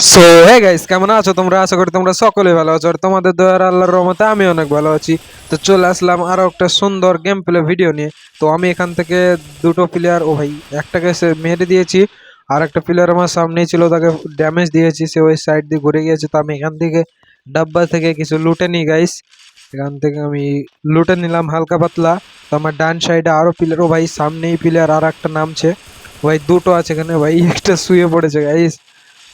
So hey guys কেমন আছো তোমরা? আশা করি তোমরা সকলে ভালো আছো। আর তোমাদের দয়ার আল্লাহর রহমতে আমি অনেক ভালো আছি। তো চলে আসলাম আরও একটা সুন্দর গেম প্লে ভিডিও নিয়ে। তো আমি এখান থেকে দুটো প্লেয়ার ও ভাই, একটাকে সে মেরে দিয়েছি, আর একটা প্লেয়ার আমার সামনেই ছিল, তাকে ড্যামেজ দিয়েছি। সে ওই সাইড দিয়ে ঘুরে গিয়েছে, তো আমি এখান থেকে ডাব্বা থেকে কিছু লুটে নিই গাইস এখান থেকে আমি লুটে নিলাম হালকা পাতলা। তো আমার ডান সাইডে আরও প্লেয়ার ও ভাই, সামনেই প্লেয়ার আর একটা নামছে। ভাই, দুটো আছে এখানে, ভাই, একটা শুয়ে পড়েছে গাইস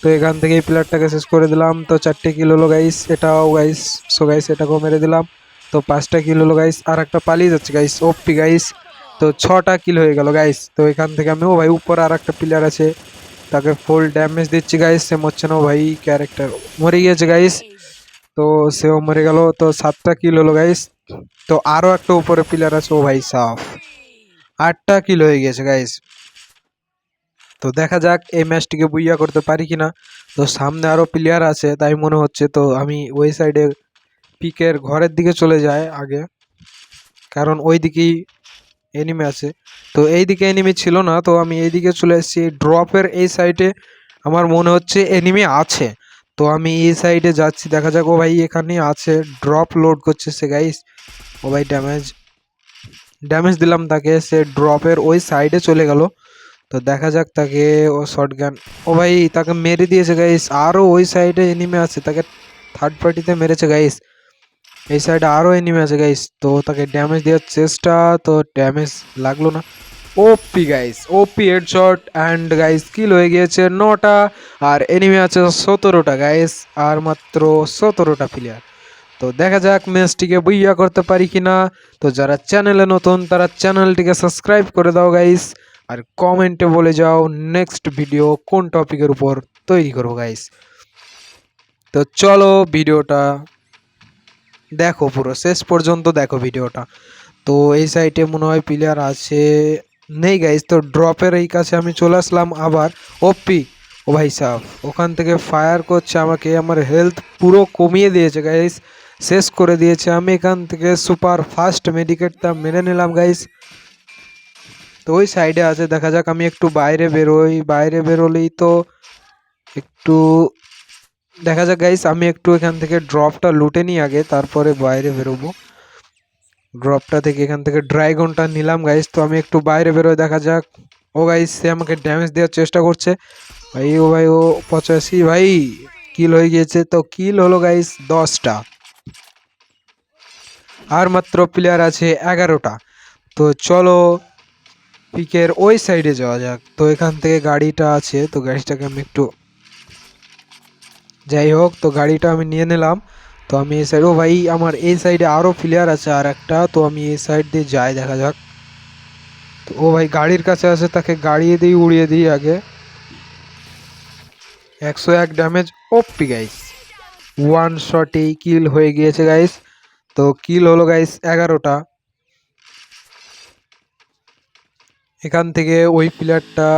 তো এখান থেকে এই প্লেয়ারটাকে শেষ করে দিলাম। তো চারটে কিলো হলো গাইস এটাও গাইস সো গাইস এটাকেও মেরে দিলাম। তো পাঁচটা কিলো হলো গাইস আর একটা পালিয়ে যাচ্ছে গাইস ওপি গাইস তো ছটা কিল হয়ে গেল গাইস তো এখান থেকে আমি ও ভাই, উপরে আর একটা প্লেয়ার আছে, তাকে ফুল ড্যামেজ দিচ্ছি গাইস সে মরছে না ভাই ক্যারেক্টার মরে গিয়েছে গাইস তো সেও মরে গেল, তো সাতটা কিল হলো গাইস তো আরও একটা উপরে প্লেয়ার আছে ও ভাই, সাফ। আটটা কিল হয়ে গেছে গাইস তো দেখা যাক এই ম্যাচটিকে বুইয়া করতে পারি কি না তো সামনে আরও প্লেয়ার আছে, তাই মনে হচ্ছে তো আমি ওই সাইডে পিকের ঘরের দিকে চলে যাই আগে। কারণ ওই দিকেই এনিমি আছে। তো এই দিকে এনিমি ছিল না, তো আমি এই দিকে চলে এসেছি। ড্রপের এই সাইডে আমার মনে হচ্ছে এনিমি আছে। তো আমি এই সাইডে যাচ্ছি, দেখা যাক ও ভাই এখানে আছে। ড্রপ লোড করছে সে গাইস ও ভাই ড্যামেজ ড্যামেজ দিলাম তাকে, সে ড্রপের ওই সাইডে চলে গেল। তো দেখা যাক তাকে ও শর্ট গান ও ভাই, তাকে মেরে দিয়েছে গাইস আরও ওই সাইডে এনিমে আছে, তাকে থার্ড পার্টিতে মেরেছে গাইস এই সাইডে আরও এনিমে আছে গাইস তো তাকে ড্যামেজ দেওয়ার চেষ্টা, তো ড্যামেজ লাগল না। OP guys OP headshot and guys kill হয়ে গিয়েছে নটা। আর এনিমে আছে সতেরোটা গাইস আর মাত্র সতেরোটা প্লেয়ার তো দেখা যাক ম্যাচটিকে বইয়া করতে পারি কিনা। তো যারা চ্যানেলে নতুন, তারা চ্যানেলটিকে সাবস্ক্রাইব করে দাও গাইস আর কমেন্টে বলে যাও নেক্সট ভিডিও কোন টপিকের উপর তৈরি করব গাইস তো চলো ভিডিওটা দেখো পুরো, শেষ পর্যন্ত দেখো ভিডিওটা তো এই সাইটে মনে হয় প্লেয়ার আছে, নেই গাইস তো ড্রপের এই কাছে আমি চলে আসলাম আবার। ওপি ও ভাই সাহ ওখান থেকে ফায়ার করছে আমাকে, আমার হেলথ পুরো কমিয়ে দিয়েছে গাইস শেষ করে দিয়েছে, আমি এখান থেকে সুপার ফাস্ট মেডিকেটটা মেনে নিলাম গাইস তো ওই সাইডে আছে, দেখা যাক আমি একটু বাইরে বেরোই। বাইরে বেরোলেই তো একটু, দেখা যাক গাইস আমি একটু এখান থেকে ড্রপটা লুটে নিই আগে, তারপরে বাইরে বেরোবো। ড্রপটা থেকে এখান থেকে ড্রাইগনটা নিলাম গাইস তো আমি একটু বাইরে বেরোই, দেখা যাক। ও গাইস সে আমাকে ড্যামেজ দেওয়ার চেষ্টা করছে। ভাই, ও ভাই, ও পঁচাশি, ভাই কিল হয়ে গিয়েছে। তো কিল হলো গাইস দশটা। আর মাত্র প্লেয়ার আছে এগারোটা। তো চলো পিকের ওই সাইডে যাওয়া যাক। তো এখান থেকে গাড়িটা আছে, তো গাড়িটাকে আমি একটু যাই হোক, তো গাড়িটা আমি নিয়ে নিলাম। তো আমি এই সাইড ও ভাই, আমার এই সাইডে আরও প্লেয়ার আছে আর একটা, তো আমি এই সাইড দিয়ে যাই, দেখা যাক। তো ও ভাই গাড়ির কাছে আছে তাকে গাড়িয়ে দিই, উড়িয়ে দিই আগে। একশো এক ড্যামেজ ওপি গাইস ওয়ান শটেই কিল হয়ে গিয়েছে গাইস তো কিল হলো গাইস এগারোটা। এখান থেকে ওই প্লেয়ারটা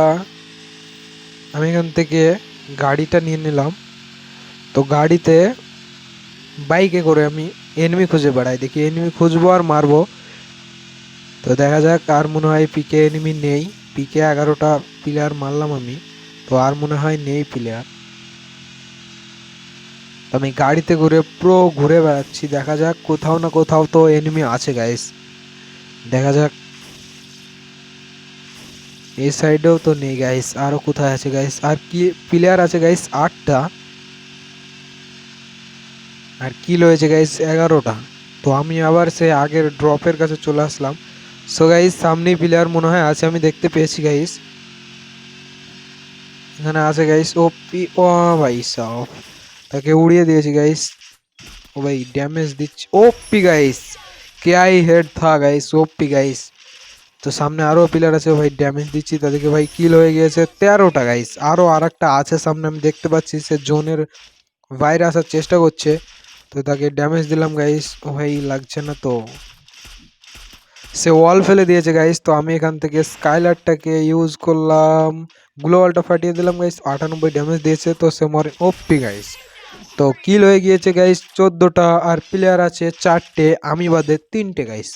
আমি এখান থেকে গাড়িটা নিয়ে নিলাম। তো গাড়িতে বাইকে করে আমি এনিমি খুঁজে বেড়াই। দেখি এনিমি খুঁজবো আর মারবো। তো দেখা যাক, আর মনে হয় পিকে এনিমি নেই। পিকে এগারোটা প্লেয়ার মারলাম আমি। তো আর মনে হয় নেই প্লেয়ার আমি গাড়িতে ঘুরে পুরো ঘুরে বেড়াচ্ছি। দেখা যাক কোথাও না কোথাও তো এনিমি আছে গাইস দেখা যাক এই সাইডেও তো নেই গাইস আরও কোথায় আছে গাইস আর কি প্লেয়ার আছে গাইস আটটা। আর কিল হয়েছে গাইস এগারোটা। তো আমি আবার সে আগের ড্রপের কাছে চলে আসলাম। সো গাইস সামনেই প্লেয়ার মনে হয় আছে, আমি দেখতে পেয়েছি গাইস এখানে আছে গাইস ও পি, ও ভাই সাহ তাকে উড়িয়ে দিয়েছি গাইস ও ভাই ড্যামেজ দিচ্ছি। ও পি গাইস কে আই হেড থা গাইস ও পি গাইস তো সামনে আরও প্লেয়ার আছে, ভাই ড্যামেজ দিচ্ছি, তাদেরকে ভাই কিল হয়ে গিয়েছে তেরোটা গাইস আরও আর একটা আছে সামনে, আমি দেখতে পাচ্ছি, সে জোনের বাইরে আসার চেষ্টা করছে। তো তাকে ড্যামেজ দিলাম গাইস ভাই, লাগছে না তো। সে ওয়াল ফেলে দিয়েছে গাইস তো আমি এখান থেকে স্কাইলারটাকে ইউজ করলাম। গ্লোয়ালটা ফাটিয়ে দিলাম গাইস আটানব্বই ড্যামেজ দিয়েছে, তো সে মরে ওপি গাইস তো কিল হয়ে গিয়েছে গাইস চোদ্দোটা। আর প্লেয়ার আছে চারটে, আমি বাদে তিনটে গাইস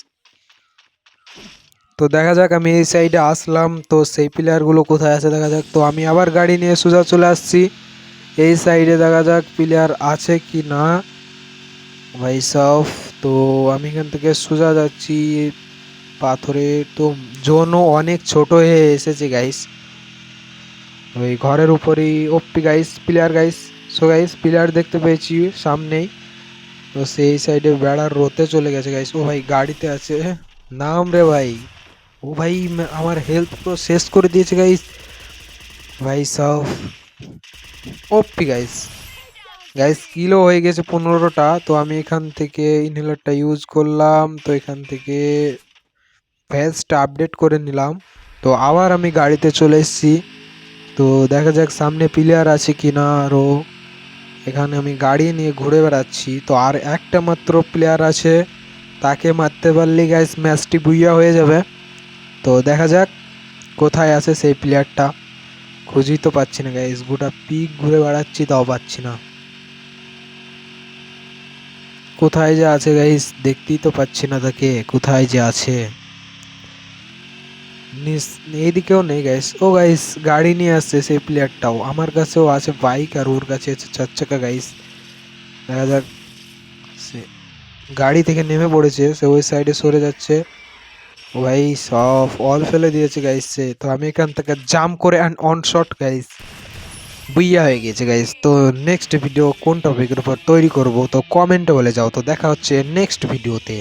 তো দেখা যাক, আমি এই সাইডে আসলাম। তো সেই প্লেয়ারগুলো কোথায় আছে দেখা যাক। তো আমি আবার গাড়ি নিয়ে সোজা চলে আসছি। এই সাইডে দেখা যাক প্লেয়ার আছে কি না। ভাই সব তো আমি এখান থেকে সোজা যাচ্ছি। পাথরে তো জোনও অনেক ছোট হয়ে এসেছে গাইস ওই ঘরের উপরেই OP guys player guys so guys player দেখতে পেয়েছি সামনেই। তো সেই সাইডে বেড়ার রোতে চলে গেছে গাইস ও ভাই, গাড়িতে আছে। নাম রে ভাই। ও ভাই আমার হেলথ পুরো শেষ করে দিয়েছে গাইস ভাই, সব ওপি গাইস গাইস কিলো হয়ে গেছে পনেরোটা, তো আমি এখান থেকে ইনহেলারটা ইউজ করলাম, তো এখান থেকে ভ্যাসটা আপডেট করে নিলাম। তো আবার আমি গাড়িতে চলে এসেছি। তো দেখা যাক সামনে প্লেয়ার আছে কি না আরও এখানে আমি গাড়ি নিয়ে ঘুরে বেড়াচ্ছি। তো আর একটা মাত্র প্লেয়ার আছে, তাকে মারতে পারলে গাইস ম্যাচটি বুইয়া হয়ে যাবে। তো দেখা যাক কোথায় আছে সেই প্লেয়ারটা খুঁজেই তো পাচ্ছি না গাইস গোটা পিক ঘুরে বেড়াচ্ছি, তাও পাচ্ছি না। কোথায় যে আছে গাইস দেখতেই তো পাচ্ছি না তাকে। কোথায় যে আছে? এইদিকেও নেই গাইস ও গাইস গাড়ি নিয়ে আসছে সেই প্লেয়ারটাও আমার কাছেও আছে বাইক আর ওর কাছে আছে চার চাকা গাইস দেখা যাক সে গাড়ি থেকে নেমে পড়েছে, সে ওই সাইডে সরে যাচ্ছে। ভাই, সব অল ফেলে দিয়েছে গাইস সে তো আমি এখান থেকে জাম্প করে and on shot guys booyah হয়ে গেছে গাইস তো নেক্সট ভিডিও কোন টপিকের উপর তৈরি করব? তো কমেন্টে বলে যাও। তো দেখা হচ্ছে নেক্সট ভিডিওতে